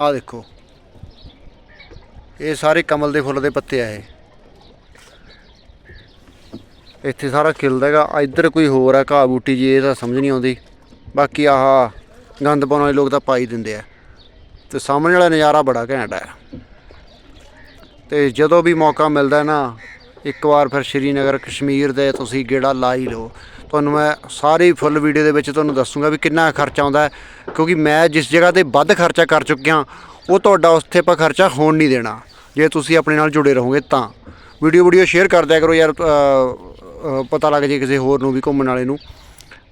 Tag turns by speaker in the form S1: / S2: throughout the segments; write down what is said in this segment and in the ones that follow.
S1: ਆ ਦੇਖੋ। ਇਹ ਸਾਰੇ ਕਮਲ ਦੇ ਫੁੱਲ ਦੇ ਪੱਤੇ ਆ ਇਹ। ਇੱਥੇ ਸਾਰਾ ਖਿਲਦਾ ਹੈਗਾ। ਇੱਧਰ ਕੋਈ ਹੋਰ ਆ, ਘਾਹ ਬੂਟੀ ਜੀ, ਇਹ ਤਾਂ ਸਮਝ ਨਹੀਂ ਆਉਂਦੀ। ਬਾਕੀ ਆਹ ਗੰਦ ਪਾਉਣ ਵਾਲੇ ਲੋਕ ਤਾਂ ਪਾਈ ਦਿੰਦੇ ਆ। ਤੇ ਸਾਹਮਣੇ ਵਾਲਾ ਨਜ਼ਾਰਾ ਬੜਾ ਘੈਂਟ ਹੈ ਤੇ ਜਦੋਂ ਵੀ ਮੌਕਾ ਮਿਲਦਾ ਨਾ ਇੱਕ ਵਾਰ ਫਿਰ ਸ਼੍ਰੀਨਗਰ ਕਸ਼ਮੀਰ ਦੇ ਤੁਸੀਂ ਗੇੜਾ ਲਾ ਹੀ ਲਓ। ਤੁਹਾਨੂੰ ਮੈਂ ਸਾਰੀ ਫੁੱਲ ਵੀਡੀਓ ਦੇ ਵਿੱਚ ਤੁਹਾਨੂੰ ਦੱਸੂਗਾ ਵੀ ਕਿੰਨਾ ਖਰਚਾ ਆਉਂਦਾ ਕਿਉਂਕਿ ਮੈਂ ਜਿਸ ਜਗ੍ਹਾ ਤੇ ਵੱਧ ਖਰਚਾ ਕਰ ਚੁੱਕਿਆ, ਉਹ ਤੁਹਾਡਾ ਉੱਥੇ ਆਪਾਂ ਖਰਚਾ ਹੋਣ ਨਹੀਂ ਦੇਣਾ। ਜੇ ਤੁਸੀਂ ਆਪਣੇ ਨਾਲ ਜੁੜੇ ਰਹੋਗੇ ਤਾਂ। ਵੀਡੀਓ ਵੀਡੀਓ ਸ਼ੇਅਰ ਕਰ ਦਿਆ ਕਰੋ ਯਾਰ ਪਤਾ ਲੱਗ ਜੇ ਕਿਸੇ ਹੋਰ ਨੂੰ ਵੀ ਘੁੰਮਣ ਵਾਲੇ ਨੂੰ।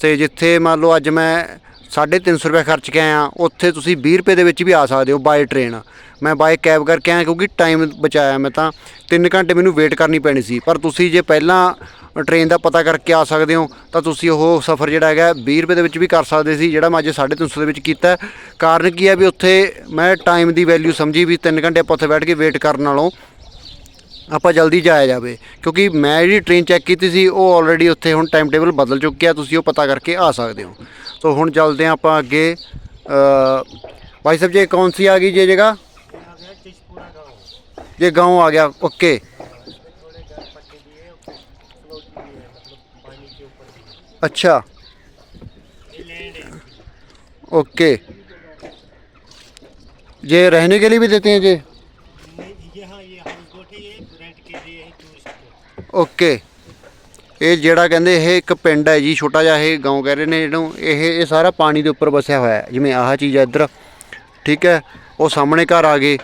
S1: ਤੇ ਜਿੱਥੇ ਮੰਨ ਲਓ ਅੱਜ ਮੈਂ 350 ਰੁਪਏ ਖਰਚ ਕੇ ਆਇਆ। ਉੱਥੇ ਤੁਸੀਂ 20 ਰੁਪਏ ਦੇ ਵਿੱਚ ਵੀ ਆ ਸਕਦੇ ਹੋ ਬਾਏ ਟ੍ਰੇਨ ਮੈਂ ਬਾਏ ਕੈਬ ਕਰਕੇ ਆਇਆ ਕਿਉਂਕਿ ਟਾਈਮ ਬਚਾਇਆ ਮੈਂ ਤਾਂ। 3 ਘੰਟੇ ਮੈਨੂੰ ਵੇਟ ਕਰਨੀ ਪੈਣੀ ਸੀ। ਪਰ ਤੁਸੀਂ ਜੇ ਪਹਿਲਾਂ ਟ੍ਰੇਨ ਦਾ ਪਤਾ ਕਰਕੇ ਆ ਸਕਦੇ ਹੋ, ਤਾਂ ਤੁਸੀਂ ਉਹ ਸਫ਼ਰ ਜਿਹੜਾ ਹੈਗਾ 20 ਰੁਪਏ ਦੇ ਵਿੱਚ ਵੀ ਕਰ ਸਕਦੇ ਸੀ, ਜਿਹੜਾ ਮੈਂ ਅੱਜ 350 ਦੇ ਵਿੱਚ ਕੀਤਾ। ਕਾਰਨ ਕੀ ਹੈ ਵੀ ਉੱਥੇ ਮੈਂ ਟਾਈਮ ਦੀ ਵੈਲਿਊ ਸਮਝੀ ਵੀ 3 ਘੰਟੇ ਆਪਾਂ ਉੱਥੇ ਬੈਠ ਕੇ ਵੇਟ ਕਰਨ ਨਾਲੋਂ ਆਪਾਂ ਜਲਦੀ ਜਾਇਆ ਜਾਵੇ। ਕਿਉਂਕਿ ਮੈਂ ਜਿਹੜੀ ਟ੍ਰੇਨ ਚੈੱਕ ਕੀਤੀ ਸੀ, ਉਹ ਆਲਰੇਡੀ ਉੱਥੇ ਹੁਣ ਟਾਈਮ ਟੇਬਲ ਬਦਲ ਚੁੱਕਿਆ ਤੁਸੀਂ ਉਹ ਪਤਾ ਕਰਕੇ ਆ ਸਕਦੇ ਹੋ। ਸੋ ਹੁਣ ਚੱਲਦੇ ਹਾਂ ਆਪਾਂ ਅੱਗੇ ਅ, ਭਾਈ ਸਾਹਿਬ ਜੀ ਕੌਣ ਸੀ ਆ ਗਈ ਜੇ ਜਗ੍ਹਾ ये गांव आ गया ओके अच्छा ओके ये रहने के लिए भी देते हैं जी
S2: ये हाँ
S1: ਇਹ ਜਿਹੜਾ ਕਹਿੰਦੇ ਇਹ ਇੱਕ ਪਿੰਡ ਹੈ ਜੀ, ਛੋਟਾ ਜਿਹਾ ਇਹ ਗਾਉਂ ਕਹਿ ਰਹੇ ਨੇ ਇਹਨੂੰ। ਇਹ ਇਹ ਸਾਰਾ ਪਾਣੀ ਦੇ ਉੱਪਰ ਵਸਿਆ ਹੋਇਆ ਹੈ। ਜਿਵੇਂ ਆਹ ਚੀਜ਼ ਹੈ ਇੱਧਰ, ਠੀਕ ਹੈ? ਉਹ ਸਾਹਮਣੇ ਘਰ ਆ ਗਏ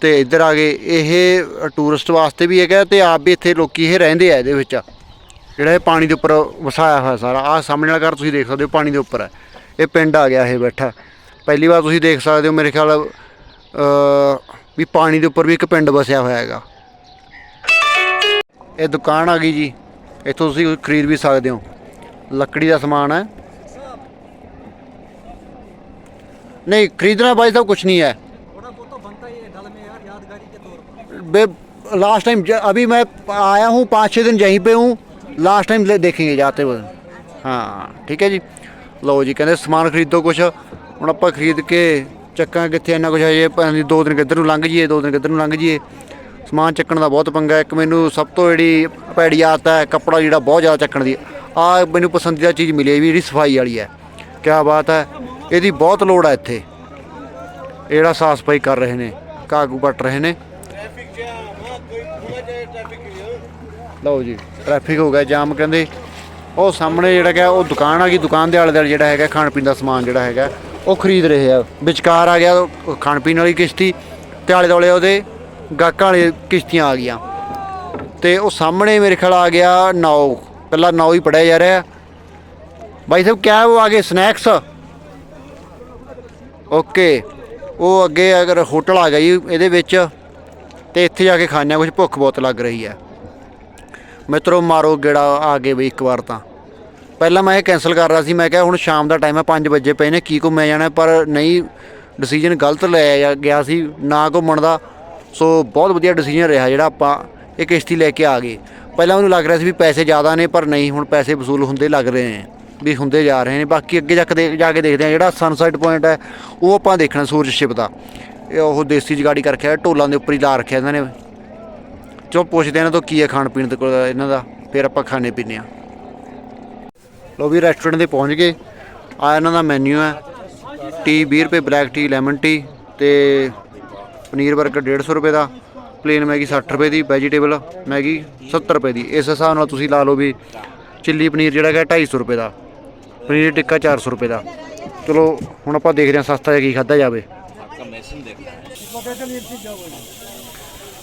S1: ਤੇ ਇੱਧਰ ਆ ਗਏ। ਇਹ ਟੂਰਿਸਟ ਵਾਸਤੇ ਵੀ ਹੈਗਾ ਤੇ ਆਪ ਵੀ ਇੱਥੇ ਲੋਕੀ ਇਹ ਰਹਿੰਦੇ ਆ ਇਹਦੇ ਵਿੱਚ। ਜਿਹੜਾ ਇਹ ਪਾਣੀ ਦੇ ਉੱਪਰ ਵਸਾਇਆ ਹੋਇਆ ਸਾਰਾ। ਆਹ ਸਾਹਮਣੇ ਵਾਲਾ ਘਰ ਤੁਸੀਂ ਦੇਖ ਸਕਦੇ ਹੋ, ਪਾਣੀ ਦੇ ਉੱਪਰ ਹੈ। ਇਹ ਪਿੰਡ ਆ ਗਿਆ ਇਹ ਬੈਠਾ। ਪਹਿਲੀ ਵਾਰ ਤੁਸੀਂ ਦੇਖ ਸਕਦੇ ਹੋ ਮੇਰੇ ਖਿਆਲ ਵੀ ਪਾਣੀ ਦੇ ਉੱਪਰ ਵੀ ਇੱਕ ਪਿੰਡ ਵਸਿਆ ਹੋਇਆ ਹੈਗਾ। ਇਹ ਦੁਕਾਨ ਆ ਗਈ ਜੀ। ਇੱਥੋਂ ਤੁਸੀਂ ਕੁਝ ਖਰੀਦ ਵੀ ਸਕਦੇ ਹੋ ਲੱਕੜੀ ਦਾ ਸਮਾਨ ਹੈ ਨਹੀਂ ਖਰੀਦਣਾ भाई साहब कुछ नहीं है
S3: थोड़ा बहुत तो बनता ही है डल में यार यादगारी के तौर पर
S1: बे लास्ट टाइम अभी मैं आया हूँ पाँच छः दिन यहीं पे हूँ लास्ट टाइम ले देखेंगे जाते हुए हाँ ठीक है जी ਲਓ ਜੀ ਕਹਿੰਦੇ ਸਮਾਨ ਖਰੀਦੋ ਕੁਛ ਹੁਣ ਆਪਾਂ ਖਰੀਦ ਕੇ ਚੱਕਾਂ ਕਿੱਥੇ ਇੰਨਾ ਕੁਛ ਹੈ ਜੇ ਭਾਵੇਂ ਦੋ ਦਿਨ ਕਿੱਧਰ ਨੂੰ ਲੰਘ ਜੀਏ ਦੋ ਦਿਨ ਕਿੱਧਰ ਨੂੰ ਲੰਘ ਜੀਏ ਸਮਾਨ ਚੱਕਣ ਦਾ ਬਹੁਤ ਪੰਗਾ ਇੱਕ ਮੈਨੂੰ ਸਭ ਤੋਂ ਜਿਹੜੀ ਭੈੜੀ ਆਦਤ ਹੈ, ਕੱਪੜਾ ਜਿਹੜਾ ਬਹੁਤ ਜ਼ਿਆਦਾ ਚੱਕਣ ਦੀ। ਆ ਮੈਨੂੰ ਪਸੰਦੀਦਾ ਚੀਜ਼ ਮਿਲੀ ਵੀ ਜਿਹੜੀ ਸਫ਼ਾਈ ਵਾਲੀ ਹੈ। ਕਿਆ ਬਾਤ ਹੈ, ਇਹਦੀ ਬਹੁਤ ਲੋੜ ਹੈ ਇੱਥੇ। ਇਹ ਜਿਹੜਾ ਸਾਫ਼ ਸਫ਼ਾਈ ਕਰ ਰਹੇ ਨੇ, ਕਾਗੂ ਪੱਟ ਰਹੇ ਨੇ। ਲਓ ਜੀ ਟ੍ਰੈਫਿਕ ਹੋ ਗਿਆ ਜਾਮ ਕਹਿੰਦੇ। ਉਹ ਸਾਹਮਣੇ ਜਿਹੜਾ ਹੈਗਾ, ਉਹ ਦੁਕਾਨ ਆ ਗਈ, ਦੁਕਾਨ ਦੇ ਆਲੇ ਦੁਆਲੇ ਜਿਹੜਾ ਹੈਗਾ, ਖਾਣ ਪੀਣ ਦਾ ਸਮਾਨ ਜਿਹੜਾ ਹੈਗਾ, ਉਹ ਖਰੀਦ ਰਹੇ ਆ। ਵਿਚਕਾਰ ਆ ਗਿਆ ਖਾਣ ਪੀਣ ਵਾਲੀ ਕਿਸ਼ਤੀ, ਤੇ ਆਲੇ ਦੁਆਲੇ ਉਹਦੇ ਗਾਹਕਾਂ ਵਾਲੀ ਕਿਸ਼ਤੀਆਂ ਆ ਗਈਆਂ। ਤੇ ਉਹ ਸਾਹਮਣੇ ਮੇਰੇ ਖਿਆਲ ਆ ਗਿਆ ਨਾਓ। ਪਹਿਲਾਂ ਨਾਓ ਹੀ ਪੜਿਆ ਜਾ ਰਿਹਾ। ਭਾਈ ਸਾਹਿਬ, ਕਿਆ ਉਹ ਆਗੇ ਸਨੈਕਸ ਓਕੇ ਉਹ ਅੱਗੇ ਅਗਰ ਹੋਟਲ ਆ ਗਿਆ ਜੀ ਇਹਦੇ ਵਿੱਚ, ਤੇ ਇੱਥੇ ਜਾ ਕੇ ਖਾਣੇ ਕੁਝ ਭੁੱਖ ਬਹੁਤ ਲੱਗ ਰਹੀ ਹੈ। ਮਿੱਤਰੋ, ਮਾਰੋ ਗੇੜਾ ਆ ਗਏ ਬਈ ਇੱਕ ਵਾਰ ਤਾਂ। ਪਹਿਲਾਂ ਮੈਂ ਇਹ ਕੈਨਸਲ ਕਰ ਰਿਹਾ ਸੀ। ਮੈਂ ਕਿਹਾ ਹੁਣ ਸ਼ਾਮ ਦਾ ਟਾਈਮ ਹੈ 5 ਵਜੇ ਪਏ ਨੇ। ਕੀ ਘੁੰਮਿਆ ਜਾਣਾ ਪਰ ਨਹੀਂ ਡਿਸੀਜਨ ਗਲਤ ਲਿਆ ਗਿਆ ਸੀ। ਨਾ ਘੁੰਮਣ ਦਾ। ਸੋ ਬਹੁਤ ਵਧੀਆ ਡਿਸੀਜਨ ਰਿਹਾ ਜਿਹੜਾ ਆਪਾਂ ਇਹ ਕਿਸ਼ਤੀ ਲੈ ਕੇ ਆ ਗਏ। ਪਹਿਲਾਂ ਮੈਨੂੰ ਲੱਗ ਰਿਹਾ ਸੀ ਵੀ ਪੈਸੇ ਜ਼ਿਆਦਾ ਨੇ, ਪਰ ਨਹੀਂ, ਹੁਣ ਪੈਸੇ ਵਸੂਲ ਹੁੰਦੇ ਲੱਗ ਰਹੇ ਨੇ, ਵੀ ਹੁੰਦੇ ਜਾ ਰਹੇ ਨੇ। ਬਾਕੀ ਅੱਗੇ ਜਾ ਕੇ ਦੇ- ਜਾ ਕੇ ਦੇਖਦੇ ਆ ਜਿਹੜਾ ਸਨਸੈਟ ਪੁਆਇੰਟ ਹੈ, ਉਹ ਆਪਾਂ ਦੇਖਣਾ ਸੂਰਜ ਸ਼ਿਪ ਦਾ। ਇਹ ਉਹ ਦੇਸੀ ਜਗਾੜੀ ਕਰਕੇ ਰੱਖਿਆ ਢੋਲਾਂ ਦੇ ਉੱਪਰ ਹੀ ਲਾ ਰੱਖਿਆ ਇਹਨਾਂ ਨੇ। ਚੋ ਪੁੱਛਦੇ ਇਹਨਾਂ ਤੋਂ ਕੀ ਹੈ ਖਾਣ ਪੀਣ ਦੇ ਇਹਨਾਂ ਦਾ, ਫਿਰ ਆਪਾਂ ਖਾਣੇ ਪੀਣੇ ਆ ਲੋ ਵੀ ਰੈਸਟੋਰੈਂਟ 'ਤੇ ਪਹੁੰਚ ਗਏ। ਆ ਇਹਨਾਂ ਦਾ ਮੈਨੂ ਹੈ ਟੀ 20 ਰੁਪਏ ਬਲੈਕ ਟੀ ਲੈਮਨ ਟੀ ਤੇ ਪਨੀਰ 버ਗਰ 150 ਰੁਪਏ ਦਾ ਪਲੇਨ ਮੈਗੀ 60 ਰੁਪਏ ਦੀ ਵੈਜੀਟੇਬਲ ਮੈਗੀ 70 ਰੁਪਏ ਦੀ। ਇਸ ਹਿਸਾਬ ਨਾਲ ਤੁਸੀਂ ਲਾ ਲਓ ਵੀ ਚਿੱਲੀ ਪਨੀਰ ਜਿਹੜਾ ਹੈਗਾ 250 ਰੁਪਏ ਦਾ, ਪਨੀਰ ਟਿੱਕਾ 400 ਰੁਪਏ ਦਾ। ਚਲੋ, ਹੁਣ ਆਪਾਂ ਦੇਖਦੇ ਹਾਂ ਸਸਤਾ ਜਿਹਾ ਕੀ ਖਾਦਾ ਜਾਵੇ।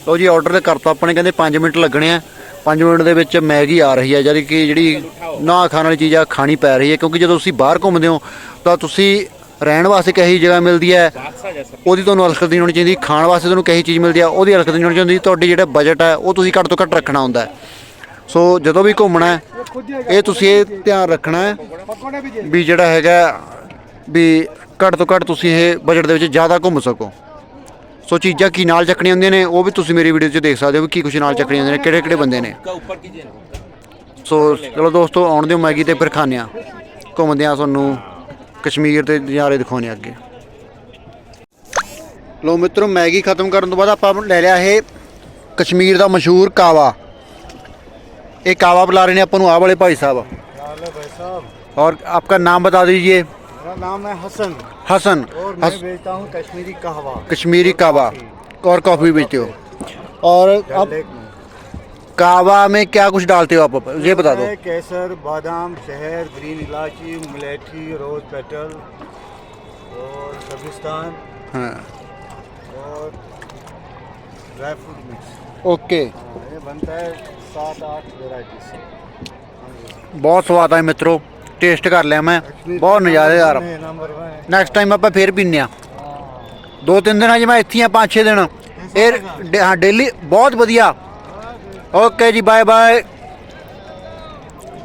S1: ਲਓ ਜੀ ਆਰਡਰ ਕਰਤਾ ਆਪਾਂ ਨੇ, ਕਹਿੰਦੇ 5 ਮਿੰਟ ਲੱਗਣੇ ਆ। 5 ਮਿੰਟ ਦੇ ਵਿੱਚ ਮੈਗੀ ਆ ਰਹੀ ਹੈ ਜਦ ਕਿ ਜਿਹੜੀ ਨਾ ਖਾਣ ਵਾਲੀ ਚੀਜ਼ ਆ, ਖਾਣੀ ਪੈ ਰਹੀ ਹੈ, ਕਿਉਂਕਿ ਜਦੋਂ ਤੁਸੀਂ ਬਾਹਰ ਘੁੰਮਦੇ ਹੋ, ਤਾਂ ਤੁਸੀਂ ਰਹਿਣ ਵਾਸਤੇ ਕਹੀ ਜਗ੍ਹਾ ਮਿਲਦੀ ਹੈ? ਉਹਦੀ ਤੁਹਾਨੂੰ ਅਲਖ ਨਹੀਂ ਹੋਣੀ ਚਾਹੀਦੀ ਖਾਣ ਵਾਸਤੇ ਤੁਹਾਨੂੰ ਕਹੀ ਚੀਜ਼ ਮਿਲਦੀ ਆ ਉਹਦੀ ਅਲਖ ਨਹੀਂ ਹੋਣੀ ਚਾਹੀਦੀ ਤੁਹਾਡੀ ਜਿਹੜਾ ਬਜਟ ਹੈ ਉਹ ਤੁਸੀਂ ਘੱਟ ਤੋਂ ਘੱਟ ਰੱਖਣਾ ਹੁੰਦਾ ਹੈ। ਸੋ ਜਦੋਂ ਵੀ ਘੁੰਮਣਾ ਹੈ ਇਹ ਤੁਸੀਂ ਇਹ ਧਿਆਨ ਰੱਖਣਾ ਹੈ ਵੀ ਜਿਹੜਾ ਹੈਗਾ ਵੀ ਘੱਟ ਤੋਂ ਘੱਟ ਤੁਸੀਂ ਇਹ ਬਜਟ ਦੇ ਵਿੱਚ ਜ਼ਿਆਦਾ ਘੁੰਮ ਸਕੋ। ਸੋ ਚੀਜ਼ਾਂ ਕੀ ਨਾਲ ਚੱਕਣੀਆਂ ਹੁੰਦੀਆਂ ਨੇ ਉਹ ਵੀ ਤੁਸੀਂ ਮੇਰੀ ਵੀਡੀਓ 'ਚ ਦੇਖ ਸਕਦੇ ਹੋ ਵੀ ਕੀ ਕੁਝ ਨਾਲ ਚੱਕਣੀਆਂ ਹੁੰਦੀਆਂ ਨੇ ਕਿਹੜੇ ਕਿਹੜੇ ਬੰਦੇ ਨੇ। ਸੋ ਚਲੋ ਦੋਸਤੋ ਆਉਣ ਦਿਓ ਮੈਗੀ ਤੇ ਫਿਰ ਖਾਣੇ ਆ ਘੁੰਮਦੇ ਆ ਤੁਹਾਨੂੰ। ਕਸ਼ਮੀਰ ਦੇ ਨਜ਼ਾਰੇ ਦਿਖਾਉਣੇ ਅੱਗੇ ਲੋ ਮਿੱਤਰੋ ਮੈਗੀ ਖਤਮ ਕਰਨ ਤੋਂ ਬਾਅਦ ਆਪਾਂ ਲੈ ਲਿਆ ਇਹ ਕਸ਼ਮੀਰ ਦਾ ਮਸ਼ਹੂਰ ਕਾਵਾ ਇਹ ਕਾਵਾ ਪਿਲਾ ਰਹੇ ਨੇ ਆਪਾਂ ਨੂੰ ਆਹ ਵਾਲੇ ਭਾਈ ਸਾਹਿਬ
S2: हेलो भाई साहब
S1: और आपका नाम बता दीजिए
S2: मेरा नाम है हसन
S1: हसन
S2: और मैं
S1: हस,
S2: बेचता हूँ कश्मीरी कहवा
S1: कश्मीरी कावा और कॉफ़ी बेचते हो और
S2: डल
S1: अब
S2: लेक में
S1: कावा में क्या कुछ डालते हो आप ये बता दो
S2: है केसर बादाम शहर ग्रीन इलायची मलेठी रोज पेटल और सब्जिस्तान
S1: हाँ
S2: और ड्राई फ्रूट मिक्स
S1: ओके
S2: हाँ, ये बनता है सात आठ वेराइटी से
S1: ਬਹੁਤ ਸਵਾਦ ਆ ਮਿੱਤਰੋ ਟੇਸਟ ਕਰ ਲਿਆ ਮੈਂ ਬਹੁਤ ਨਜ਼ਾਰੇਦਾਰ
S2: नंबर वन है
S1: ਨੈਕਸਟ ਟਾਈਮ ਆਪਾਂ ਫੇਰ ਪੀਨੇ ਆ ਦੋ ਤਿੰਨ ਦਿਨਾਂ 'ਚ ਮੈਂ ਇੱਥੇ ਆ ਪੰਜ ਛੇ ਦਿਨ ਇਹ ਡੇ- ਹਾਂ ਡੇਲੀ ਬਹੁਤ ਵਧੀਆ ਓਕੇ ਜੀ ਬਾਏ ਬਾਏ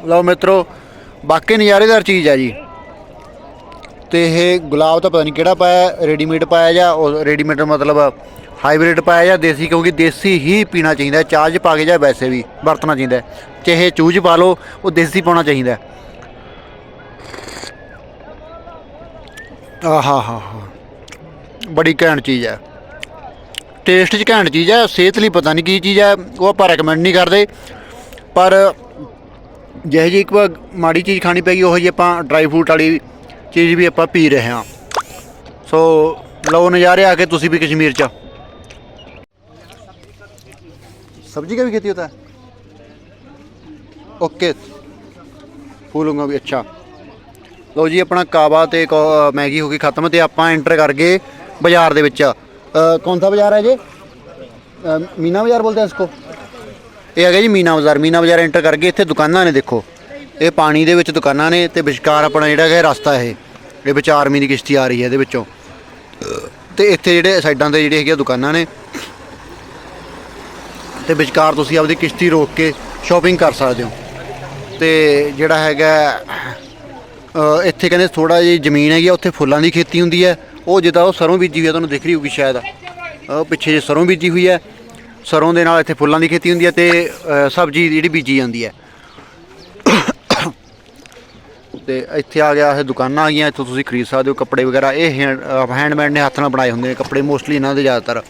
S1: ਲਓ ਮਿੱਤਰੋ, ਬਾਕੀ ਨਜ਼ਾਰੇਦਾਰ ਚੀਜ਼ ਆ ਜੀ। ਤੇ ਇਹ ਗੁਲਾਬ ਤਾਂ ਪਤਾ ਨਹੀਂ ਕਿਹੜਾ ਪਾਇਆ ਰੈਡੀਮੇਡ ਪਾਇਆ ਜਾਂ ਉਹ ਰੈਡੀਮੇਡ ਮਤਲਬ ਹਾਈਬ੍ਰਿਡ ਪਾਇਆ ਜਾਂ ਦੇਸੀ, ਕਿਉਂਕਿ ਦੇਸੀ ਹੀ ਪੀਣਾ ਚਾਹੀਦਾ ਚਾਹ 'ਚ ਪਾ ਕੇ ਜਾਂ ਵੈਸੇ ਵੀ ਵਰਤਣਾ ਚਾਹੀਦਾ ਚਾਹੇ ਚੂਜ ਪਾ ਲਓ, ਉਹ ਦੇਸੀ ਪਾਉਣਾ ਚਾਹੀਦਾ ਹੈ। ਆਹਾ ਹਾ ਹਾ। ਬੜੀ ਘੈਂਟ ਚੀਜ਼ ਹੈ। ਟੇਸਟ 'ਚ ਘੈਂਟ ਚੀਜ਼ ਹੈ ਸਿਹਤ ਲਈ ਪਤਾ ਨਹੀਂ ਕੀ ਚੀਜ਼ ਹੈ ਉਹ ਆਪਾਂ ਰეკਮੈਂਡ ਨਹੀਂ ਕਰਦੇ। ਪਰ ਜਿਹੇ ਜੀ ਇੱਕ ਵਾਰ ਮਾੜੀ ਚੀਜ਼ ਖਾਣੀ ਪੈਗੀ ਉਹ ਜੀ ਆਪਾਂ ਡਰਾਈ ਫਰੂਟ ਵਾਲੀ ਚੀਜ਼ ਵੀ ਆਪਾਂ ਪੀ ਰਹੇ ਹਾਂ। ਸੋ ਲਓ ਨਜ਼ਾਰੇ ਆ ਕੇ ਤੁਸੀਂ ਵੀ ਕਸ਼ਮੀਰ 'ਚ। ਸਬਜ਼ੀ का भी खेती होता है ओके ਵੀ, ਅੱਛਾ। ਲਓ ਜੀ, ਆਪਣਾ ਕਾਵਾ ਤੇ ਮੈਗੀ ਹੋ ਗਈ ਖਤਮ ਤੇ ਆਪਾਂ ਐਂਟਰ ਕਰ ਗਏ ਬਾਜ਼ਾਰ ਦੇ ਵਿੱਚ। ਅ, ਕੌਣ ਸਾ ਬਾਜ਼ਾਰ ਹੈ ਜੀ? ਅ, ਮੀਨਾ ਬਾਜ਼ਾਰ ਬੋਲਦੇ ਆ ਇਸਕੋ? ਇਹ ਹੈਗਾ ਜੀ ਮੀਨਾ ਬਾਜ਼ਾਰ। ਮੀਨਾ ਬਾਜ਼ਾਰ ਐਂਟਰ ਕਰਕੇ ਇੱਥੇ ਦੁਕਾਨਾਂ ਨੇ ਦੇਖੋ। ਇਹ ਪਾਣੀ ਦੇ ਵਿੱਚ ਦੁਕਾਨਾਂ ਨੇ ਤੇ ਵਿਚਕਾਰ ਆਪਣਾ ਜਿਹੜਾ ਹੈ ਰਸਤਾ ਇਹ ਇਹ ਵਿੱਚ ਆਰਮੀ ਦੀ ਕਿਸ਼ਤੀ ਆ ਰਹੀ ਹੈ ਇਹਦੇ ਵਿੱਚੋਂ। ਤੇ ਇੱਥੇ ਜਿਹੜੇ ਸਾਈਡਾਂ ਤੇ ਜਿਹੜੇ ਹੈਗੀਆਂ ਦੁਕਾਨਾਂ ਨੇ ਤੇ ਵਿਚਕਾਰ ਤੁਸੀਂ ਆਪਦੀ ਕਿਸ਼ਤੀ ਰੋਕ ਕੇ ਸ਼ਾਪਿੰਗ ਕਰ ਸਕਦੇ ਹੋ। ਤੇ ਜਿਹੜਾ ਹੈਗਾ ਅ, ਇੱਥੇ ਕਹਿੰਦੇ ਥੋੜਾ ਜਿਹੀ ਜ਼ਮੀਨ ਹੈਗੀ ਆ ਉੱਥੇ ਫੁੱਲਾਂ ਦੀ ਖੇਤੀ ਹੁੰਦੀ ਹੈ। ਉਹ ਜਿੱਦਾਂ ਉਹ ਸਰੋਂ ਬੀਜੀ ਹੋਈ ਹੈ ਤੁਹਾਨੂੰ ਦਿਖ ਰਹੀ ਹੋਊਗੀ ਸ਼ਾਇਦ। ਉਹ ਪਿੱਛੇ ਜੇ ਸਰੋਂ ਬੀਜੀ ਹੋਈ ਹੈ। ਸਰੋਂ ਦੇ ਨਾਲ ਇੱਥੇ ਫੁੱਲਾਂ ਦੀ ਖੇਤੀ ਹੁੰਦੀ ਹੈ ਤੇ ਸਬਜ਼ੀ ਜਿਹੜੀ ਬੀਜੀ ਜਾਂਦੀ ਹੈ। ਤੇ ਇੱਥੇ ਆ ਗਿਆ ਇਹ ਦੁਕਾਨਾਂ ਆ ਗਈਆਂ, ਇੱਥੋਂ ਤੁਸੀਂ ਖਰੀਦ ਸਕਦੇ ਹੋ ਕੱਪੜੇ ਵਗੈਰਾ। ਇਹ ਹੈਂਡਮੇਡ ਨੇ ਹੱਥ ਨਾਲ ਬਣਾਏ ਹੁੰਦੇ ਨੇ ਕੱਪੜੇ ਮੋਸਟਲੀ ਇਹਨਾਂ ਦੇ ਜ਼ਿਆਦਾਤਰ।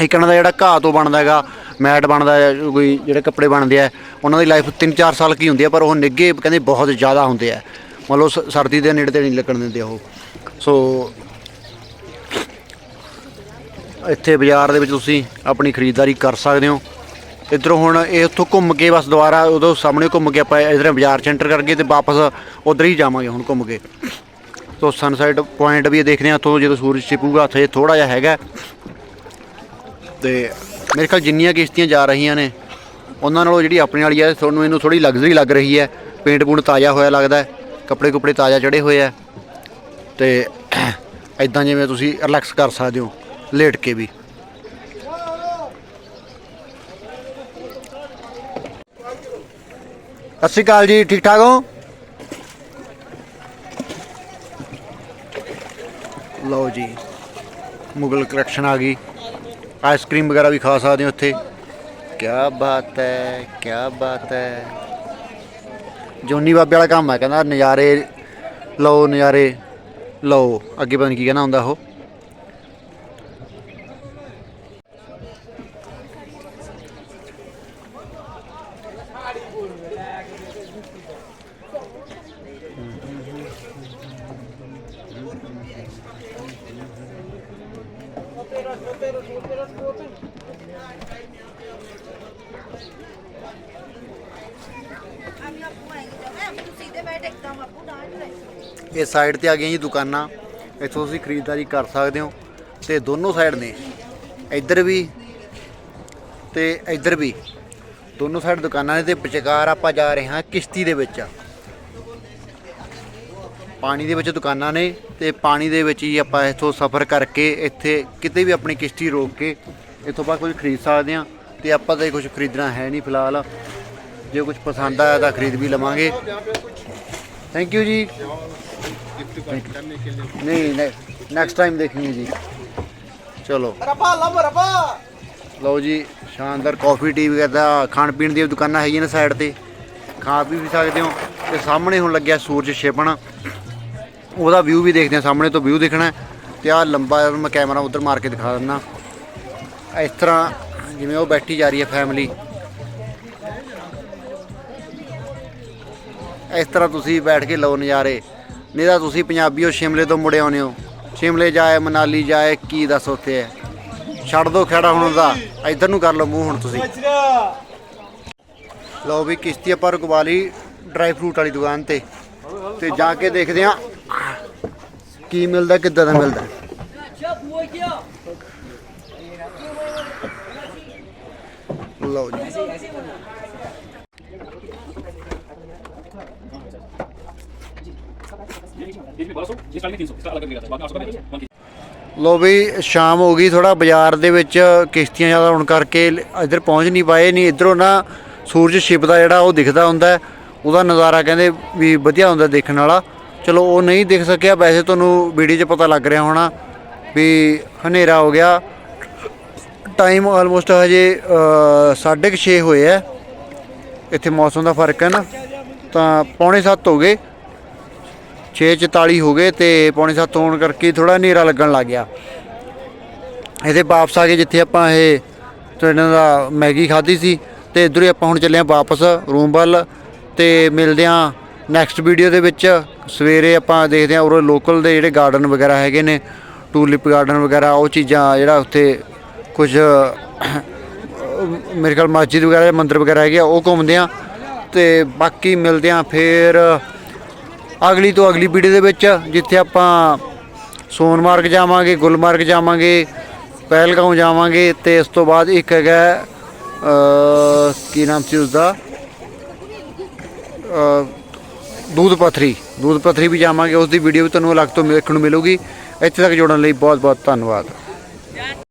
S1: ਇੱਕ ਇਹਨਾਂ ਦਾ ਜਿਹੜਾ ਘਾਹ ਤੋਂ ਬਣਦਾ ਹੈਗਾ, ਮੈਟ ਬਣਦਾ ਹੈ, ਕੋਈ ਜਿਹੜੇ ਕੱਪੜੇ ਬਣਦੇ ਆ, ਉਹਨਾਂ ਦੀ ਲਾਈਫ 3-4 ਸਾਲ ਕੀ ਹੁੰਦੀ ਹੈ, ਪਰ ਉਹ ਨਿੱਗੇ ਕਹਿੰਦੇ ਬਹੁਤ ਜ਼ਿਆਦਾ ਹੁੰਦੇ ਆ। ਮਤਲਬ ਸ- ਸਰਦੀ ਦੇ ਨੇੜੇ ਤੇ ਨਹੀਂ ਲੱਗਣ ਦਿੰਦੇ ਉਹ। ਸੋ ਇੱਥੇ ਬਾਜ਼ਾਰ ਦੇ ਵਿੱਚ ਤੁਸੀਂ ਆਪਣੀ ਖਰੀਦਦਾਰੀ ਕਰ ਸਕਦੇ ਹੋ। ਇੱਧਰੋਂ ਹੁਣ ਇਹ ਉੱਥੋਂ ਘੁੰਮ ਕੇ ਬਸ ਦੁਬਾਰਾ ਉਦੋਂ ਸਾਹਮਣੇ ਘੁੰਮ ਕੇ ਆਪਾਂ ਇਧਰ ਬਾਜ਼ਾਰ ਚ ਐਂਟਰ ਕਰਕੇ ਤੇ ਵਾਪਸ ਉਧਰ ਹੀ ਜਾਵਾਂਗੇ ਹੁਣ ਘੁੰਮ ਕੇ। ਸੋ ਸਨਸੈਟ ਪੁਆਇੰਟ ਵੀ ਦੇਖਦੇ ਹਾਂ ਇੱਥੋਂ ਜਦੋਂ ਸੂਰਜ ਛਿਪੂਗਾ, ਉੱਥੇ ਥੋੜਾ ਜਿਹਾ ਹੈਗਾ। ਤੇ ਮੇਰੇ ਖਿਆਲ ਜਿੰਨੀਆਂ ਕਿਸ਼ਤੀਆਂ ਜਾ ਰਹੀਆਂ ਨੇ, ਉਹਨਾਂ ਨਾਲੋਂ ਜਿਹੜੀ ਆਪਣੀ ਵਾਲੀ ਹੈ ਤੁਹਾਨੂੰ ਇਹਨੂੰ ਥੋੜੀ ਲਗਜ਼ਰੀ ਲੱਗ ਰਹੀ ਹੈ। ਪੇਂਟ ਪੂੰਟ ਤਾਜ਼ਾ ਹੋਇਆ ਲੱਗਦਾ ਕੱਪੜੇ ਕੁਪੜੇ ਤਾਜ਼ਾ ਚੜੇ ਹੋਏ ਆ। ਤੇ ਐਦਾਂ ਜਿਵੇਂ ਤੁਸੀਂ ਰਿਲੈਕਸ ਕਰ ਸਕਦੇ ਹੋ। ਲੇਟ ਕੇ ਵੀ। ਸਤਿ ਸ਼੍ਰੀ ਅਕਾਲ ਜੀ, ਠੀਕ ਠਾਕ ਹੋ? ਲਓ ਜੀ, ਮੁਗਲ ਕਲੈਕਸ਼ਨ ਆ ਗਈ। ਆਈਸਕ੍ਰੀਮ ਵਗੈਰਾ ਵੀ ਖਾ ਸਕਦੇ ਹੋ ਉੱਥੇ। ਕੀ ਬਾਤ ਹੈ ਕੀ ਬਾਤ ਹੈ। ਜੋਨੀ ਬਾਬੇ ਵਾਲਾ ਕੰਮ ਹੈ, ਕਹਿੰਦਾ ਨਜ਼ਾਰੇ ਲਓ ਨਜ਼ਾਰੇ ਲਓ। ਅੱਗੇ ਪਤਾ ਨਹੀਂ ਕੀ ਕਹਿਣਾ ਹੁੰਦਾ ਉਹ। ਇਹ ਸਾਈਡ ਤੇ ਆ ਗਈਆਂ ਜੀ ਦੁਕਾਨਾਂ। ਇੱਥੋਂ ਤੁਸੀਂ ਖਰੀਦਦਾਰੀ ਕਰ ਸਕਦੇ ਹੋ। ਤੇ ਦੋਨੋਂ ਸਾਈਡ ਨੇ। ਇੱਧਰ ਵੀ ਤੇ ਇੱਧਰ ਵੀ। ਦੋਨੋਂ ਸਾਈਡ ਦੁਕਾਨਾਂ ਨੇ ਤੇ ਵਿਚਕਾਰ ਆਪਾਂ ਜਾ ਰਹੇ ਹਾਂ ਕਿਸ਼ਤੀ ਦੇ ਵਿੱਚ। ਪਾਣੀ ਦੇ ਵਿੱਚ ਦੁਕਾਨਾਂ ਨੇ ਤੇ ਪਾਣੀ ਦੇ ਵਿੱਚ ਹੀ ਆਪਾਂ ਇੱਥੋਂ ਸਫ਼ਰ ਕਰਕੇ ਇੱਥੇ ਕਿਤੇ ਵੀ ਆਪਣੀ ਕਿਸ਼ਤੀ ਰੋਕ ਕੇ ਇੱਥੋਂ ਬਾਅਦ ਕੁਝ ਖਰੀਦ ਸਕਦੇ ਆ ਤੇ ਆਪਾਂ ਤਾਂ ਕੁਝ ਖਰੀਦਣਾ ਹੈ ਨਹੀਂ ਫਿਲਹਾਲ। ਜੇ ਕੁਝ ਪਸੰਦ ਆਇਆ ਤਾਂ ਖਰੀਦ ਵੀ ਲਵਾਂਗੇ। ਥੈਂਕ ਯੂ ਜੀ। ਨਹੀਂ ਨੈਕਸਟ ਟਾਈਮ ਦੇਖੀਏ ਜੀ। ਚਲੋ। ਲਓ ਜੀ, ਸ਼ਾਨਦਾਰ ਕਾਫੀ ਟੀ ਵਗੈਰਾ ਖਾਣ ਪੀਣ ਦੀਆਂ ਦੁਕਾਨਾਂ ਹੈਗੀਆਂ ਨੇ ਸਾਈਡ ਤੇ। ਖਾ ਵੀ ਵੀ ਸਕਦੇ ਹੋ। ਤੇ ਸਾਹਮਣੇ ਹੁਣ ਲੱਗਿਆ ਸੂਰਜ ਛਿਪਣ। ਉਹਦਾ ਵਿਊ ਵੀ ਦੇਖਦੇ ਹਾਂ, ਸਾਹਮਣੇ ਤੋਂ ਵਿਊ ਦੇਖਣਾ ਹੈ। ਤੇ ਆ ਲੰਬਾ ਮੈਂ ਕੈਮਰਾ ਉਧਰ ਮਾਰ ਕੇ ਦਿਖਾ ਦਿੰਦਾ। ਇਸ ਤਰ੍ਹਾਂ ਜਿਵੇਂ ਉਹ ਬੈਠੀ ਜਾ ਰਹੀ ਹੈ ਫੈਮਿਲੀ ਇਸ ਤਰ੍ਹਾਂ ਤੁਸੀਂ ਬੈਠ ਕੇ ਲਓ ਨਜ਼ਾਰੇ। ਨਹੀਂ ਤਾਂ ਤੁਸੀਂ ਪੰਜਾਬੀਓ ਸ਼ਿਮਲੇ ਤੋਂ ਮੁੜੇ ਆਉਨੇ ਹੋ। ਸ਼ਿਮਲੇ ਜਾਏ, ਮਨਾਲੀ ਜਾਏ, ਕੀ ਦੱਸ ਉੱਥੇ ਹੈ? ਛੱਡ ਦੋ ਖੜਾ ਹੁਣ ਦਾ ਇੱਧਰ ਨੂੰ ਕਰ ਲਓ ਮੂੰਹ ਹੁਣ ਤੁਸੀਂ। ਲਓ ਵੀ ਕਿਸ਼ਤੀ ਆਪਾਂ ਰੁਕਵਾ ਲਈ ਡਰਾਈ ਫਰੂਟ ਵਾਲੀ ਦੁਕਾਨ ਤੇ। ਤੇ ਜਾ ਕੇ ਦੇਖਦੇ ਆ ਕੀ ਮਿਲਦਾ, ਕਿੱਦਾਂ ਦਾ ਮਿਲਦਾ? ਲਓ ਜੀ। ਲੋ ਵੀ, ਸ਼ਾਮ ਹੋ ਗਈ ਥੋੜਾ ਬਾਜ਼ਾਰ ਦੇ ਵਿੱਚ ਕਿਸ਼ਤੀਆਂ ਜ਼ਿਆਦਾ ਹੋਣ ਕਰਕੇ ਇੱਧਰ ਪਹੁੰਚ ਨਹੀਂ ਪਾਏ, ਨਹੀਂ ਇਧਰੋਂ ਨਾ ਸੂਰਜ ਛਿਪਦਾ ਜਿਹੜਾ ਉਹ ਦਿਖਦਾ ਹੁੰਦਾ, ਉਹਦਾ ਨਜ਼ਾਰਾ ਕਹਿੰਦੇ ਵੀ ਵਧੀਆ ਹੁੰਦਾ ਦੇਖਣ ਵਾਲਾ। ਚਲੋ ਉਹ ਨਹੀਂ ਦਿਖ ਸਕਿਆ, ਵੈਸੇ ਤੁਹਾਨੂੰ ਵੀਡੀਓ 'ਚ ਪਤਾ ਲੱਗ ਰਿਹਾ ਹੋਣਾ ਵੀ ਹਨੇਰਾ ਹੋ ਗਿਆ। ਟਾਈਮ ਆਲਮੋਸਟ ਹਜੇ 6:30 ਹੋਏ ਆ ਇੱਥੇ ਮੌਸਮ ਦਾ ਫ਼ਰਕ ਹੈ ਨਾ। ਤਾਂ ਪੌਣੇ 7 ਹੋ ਗਏ। 6:44 ਹੋ ਗਏ ਤੇ ਪੌਣੇ 7 ਹੋਣ ਕਰਕੇ ਥੋੜਾ ਹਨੇਰਾ ਲੱਗਣ ਲੱਗ ਗਿਆ। ਇਹਦੇ ਵਾਪਸ ਆ ਗਏ ਜਿੱਥੇ ਆਪਾਂ ਇਹ ਟ੍ਰੇਨਾਂ ਦਾ ਮੈਗੀ ਖਾਧੀ ਸੀ, ਤੇ ਇਧਰੋਂ ਹੀ ਆਪਾਂ ਹੁਣ ਚੱਲੇ ਆ ਵਾਪਸ ਰੂਮ ਵੱਲ ਤੇ ਮਿਲਦੇ ਆ ਨੈਕਸਟ ਵੀਡੀਓ ਦੇ ਵਿੱਚ ਸਵੇਰੇ ਆਪਾਂ ਦੇਖਦੇ ਹਾਂ ਉਰੇ ਲੋਕਲ ਦੇ ਜਿਹੜੇ ਗਾਰਡਨ ਵਗੈਰਾ ਹੈਗੇ ਨੇ ਟੂਲਿਪ ਗਾਰਡਨ ਵਗੈਰਾ ਉਹ ਚੀਜ਼ਾਂ ਜਿਹੜਾ ਉੱਥੇ ਕੁਝ ਮੇਰੇ ਖਿਆਲ ਮਸਜਿਦ ਵਗੈਰਾ ਮੰਦਿਰ ਵਗੈਰਾ ਹੈਗੇ ਆ ਉਹ ਘੁੰਮਦੇ ਆ ਤੇ ਬਾਕੀ ਮਿਲਦੇ ਆ ਫੇਰ ਅਗਲੀ ਤੋਂ ਅਗਲੀ ਵੀਡੀਓ ਦੇ ਵਿੱਚ ਜਿੱਥੇ ਆਪਾਂ ਸੋਨਮਾਰਗ ਜਾਵਾਂਗੇ ਗੁਲਮਾਰਗ ਜਾਵਾਂਗੇ ਪਹਿਲਗਾਉਂ ਜਾਵਾਂਗੇ ਤੇ ਇਸ ਤੋਂ ਬਾਅਦ ਇੱਕ ਹੈਗਾ ਕੀ ਨਾਮ ਸੀ ਉਸਦਾ? ਅ, ਦੂਧ ਪਥਰੀ ਦੂਧ ਪਥਰੀ ਵੀ ਜਾਵਾਂਗੇ, ਉਸ ਦੀ ਵੀਡੀਓ ਵੀ ਤੁਹਾਨੂੰ ਅਲੱਗ ਤੋਂ ਵੇਖਣ ਨੂੰ ਮਿਲੂਗੀ। ਇੱਥੇ ਤੱਕ ਜੁੜਨ ਲਈ ਬਹੁਤ ਬਹੁਤ ਧੰਨਵਾਦ।